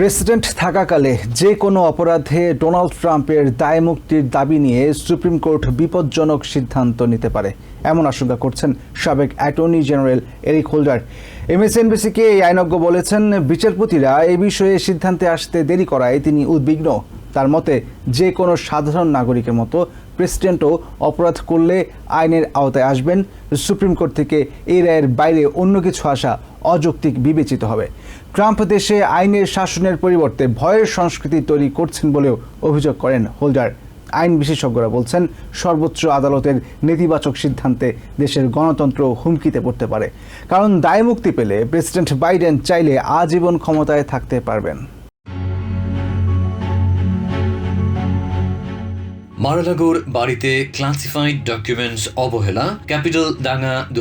President থাকাকালে যে কোনো অপরাধে ডোনাল্ড ট্রাম্পের দায় মুক্তির দাবি নিয়ে সুপ্রিম কোর্ট বিপজ্জনক সিদ্ধান্ত নিতে পারে। এমন আশঙ্কা করছেন সাবেক অ্যাটর্নি জেনারেল এরিক হোল্ডার। এমএসএনবিসিকে এই আইনজ্ঞ বলেছেন, বিচারপতিরা এ বিষয়ে সিদ্ধান্তে আসতে দেরি করায় তিনি উদ্বিগ্ন। তার মতে, যে কোনো সাধারণ নাগরিকের মতো প্রেসিডেন্টও অপরাধ করলে আইনের আওতায় আসবেন। সুপ্রিম কোর্ট থেকে এই রায়ের বাইরে অন্য কিছু আসা অযৌক্তিক বিবেচিত হবে। ট্রাম্প দেশে আইনের শাসনের পরিবর্তে ভয়ের সংস্কৃতি তৈরি করছেন বলেও অভিযোগ করেন হোল্ডার। আইন বিশেষজ্ঞরা বলছেন, সর্বোচ্চ আদালতের নেতিবাচক সিদ্ধান্তে দেশের গণতন্ত্র হুমকিতে পড়তে পারে। কারণ দায়মুক্তি পেলে প্রেসিডেন্ট বাইডেন চাইলে আজীবন ক্ষমতায় থাকতে পারবেন। মারালাগোর বাড়িতে ক্লাসিফাইড ডকুমেন্টস অবহেলা, ক্যাপিটাল দাঙ্গা দু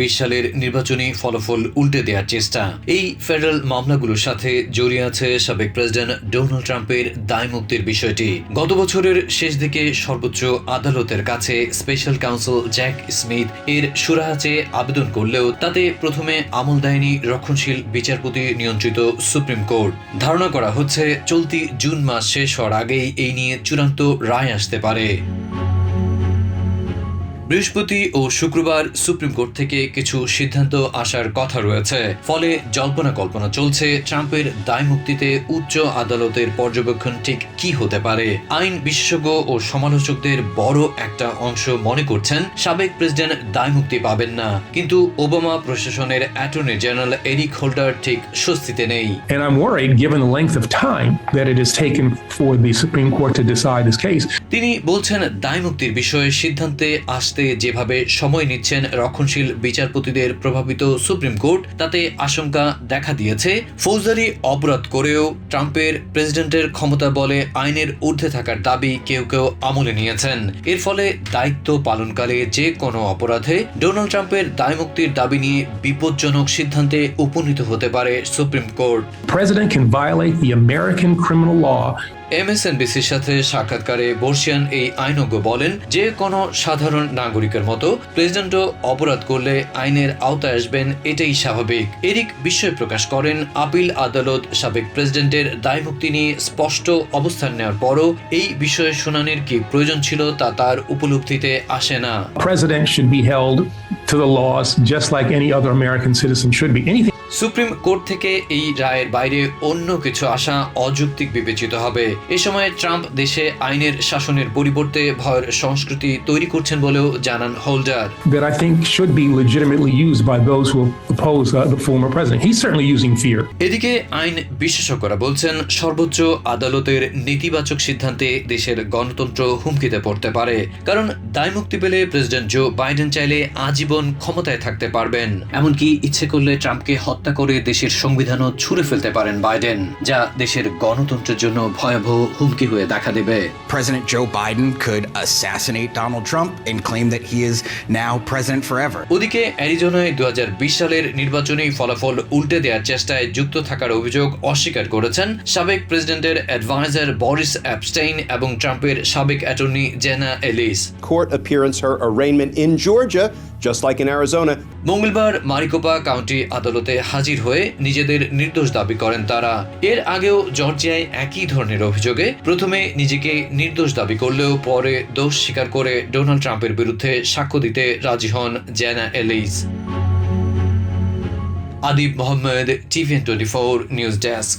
বিশ সালের নির্বাচনী ফলাফল উল্টে দেওয়ার চেষ্টা। এই ফেডারেল মামলাগুলোর সাথে জড়িয়ে আছে সাবেক প্রেসিডেন্ট ডোনাল্ড ট্রাম্পের দায় মুক্তির বিষয়টি। গত বছরের শেষ দিকে সর্বোচ্চ আদালতের কাছে স্পেশাল কাউন্সিল জ্যাক স্মিথ এর সুরাহাচে আবেদন করলেও তাতে প্রথমে আমল দেয়নি রক্ষণশীল বিচারপতি নিয়ন্ত্রিত সুপ্রিম কোর্ট। ধারণা করা হচ্ছে, চলতি জুন মাস শেষ হওয়ার আগেই এই নিয়ে চূড়ান্ত রায় আসতে পারে বৃহস্পতি ও শুক্রবার সুপ্রিম কোর্ট থেকে কিছু সিদ্ধান্ত আসার কথা রয়েছে। ফলে জল্পনা কল্পনা চলছে ট্রাম্পের দায় মুক্তিতে উচ্চ আদালতের পর্যবেক্ষণ ঠিক কি হতে পারে। আইন বিশেষজ্ঞ ও সমালোচকদের বড় একটা অংশ মনে করছেন সাবেক প্রেসিডেন্ট দায় মুক্তি পাবেন না। কিন্তু ওবামা প্রশাসনের অ্যাটর্নি জেনারেল এরিক হোল্ডার ঠিক স্বস্তিতে নেই। And I'm worried, given the length of time that it has taken for the Supreme Court to decide this case, তিনি বলছেন দায় মুক্তির বিষয়ে সিদ্ধান্তে আসতে যেভাবে সময় নিচ্ছেন রক্ষণশীল বিচারপতিদের প্রভাবিত সুপ্রিম কোর্ট, তাতে আশঙ্কা দেখা দিয়েছে। ফৌজদারি অপরাধ করেও ট্রাম্পের প্রেসিডেন্টের ক্ষমতা বলে আইনের ঊর্ধ্বে থাকার দাবি কেউ কেউ আমলে নিয়েছেন। এর ফলে দায়িত্ব পালনকালে যে কোনো অপরাধে ডোনাল্ড ট্রাম্পের দায় মুক্তির দাবি নিয়ে বিপজ্জনক সিদ্ধান্তে উপনীত হতে পারে supreme court. President can violate the American criminal law এমএসএনবিসির সাথে সাক্ষাৎকারে বর্ষিয়ান এই আইনজ্ঞ বলেন, যে কোনো সাধারণ নাগরিকের মতো প্রেসিডেন্টও অপরাধ করলে আইনের আওতায় আসবেন, এটাই স্বাভাবিক এরিক বিস্ময় প্রকাশ করেন, আপিল আদালত সাবেক প্রেসিডেন্টের দায়মুক্তি নিয়ে স্পষ্ট অবস্থান নেওয়ার পরও এই বিষয়ে শুনানির কি প্রয়োজন ছিল তা তার উপলব্ধিতে আসে না president should be held to the laws just like any other American citizen should be. Anything supreme court থেকে এই রায়ের বাইরে অন্য কিছু আসা অযৌক্তিক বিবেচিত হবে এ সময় ট্রাম্প দেশে আইনের শাসনের পরিবর্তে ভয়ের সংস্কৃতি তৈরি করছেন বলেও জানান Holder that I think should be legitimately used by those who oppose uh, the former president. He's certainly using fear. এদিকে আইন বিশেষজ্ঞরা বলছেন সর্বোচ্চ আদালতের নেতিবাচক সিদ্ধান্তে দেশের গণতন্ত্র হুমকিতে পড়তে পারে কারণ দায় মুক্তি পেলে প্রেসিডেন্ট জো বাইডেন চাইলে আজীবন ক্ষমতায় থাকতে পারবেন এমনকি ইচ্ছে করলে ট্রাম্পকে হত্যা করে দেশের সংবিধানও ছুঁড়ে ফেলতে পারেন বাইডেন যা দেশের গণতন্ত্রের জন্য ভয়াবহ হুমকি হয়ে দেখা দেবে President Joe Biden could assassinate Donald Trump and claim that he is now president forever. ওদিকে অ্যারিজোনায় দু সালের নির্বাচনী ফলাফল উল্টে দেওয়ার চেষ্টায় যুক্ত থাকার অভিযোগ অস্বীকার করেছেন সাবেক প্রেসিডেন্টের অ্যাডভাইজার বরিস অ্যাপস্টেইন এবং ট্রাম্পের সাবেক attorney Jenna Ellis court appearance, her arraignment in Georgia, just like in Arizona, মঙ্গলবার মারিকোপা কাউন্টি আদালতে হাজির হয়ে নিজেদের নির্দোষ দাবি করেন তারা। এর আগেও জর্জিয়ায় একই ধরনের অভিযোগে প্রথমে নিজেকে নির্দোষ দাবি করলেও পরে দোষ স্বীকার করে ডোনাল্ড ট্রাম্পের বিরুদ্ধে সাক্ষ্য দিতে রাজি হন Jenna Ellis. Adib Mohammad, TVN twenty four news desk.